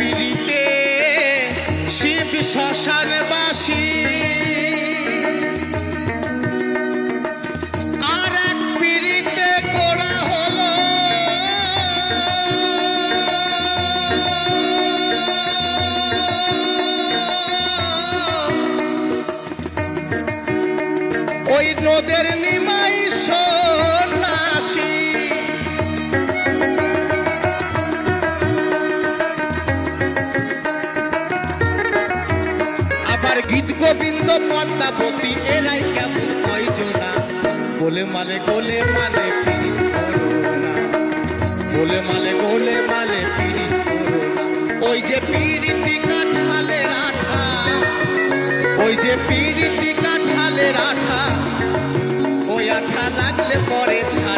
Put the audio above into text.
পিড়িতে শিব শ্মশান বাসী। আর এক পিড়িতে গোড়া হলো। ওই নদের নিমাই সন্ন্যাসী পদ্মাবতী এরাই কেমন কয়জনা গোলে মালে গোলে মালে পিড়ি না গোলে মালে গোলে মালে পিড়ি করো না ওই যে পিড়িতি কাঁঠালের আঠা, ওই যে পিড়িতি কাঁঠালের আঠা। ওই আঠা লাগলে পরে ছা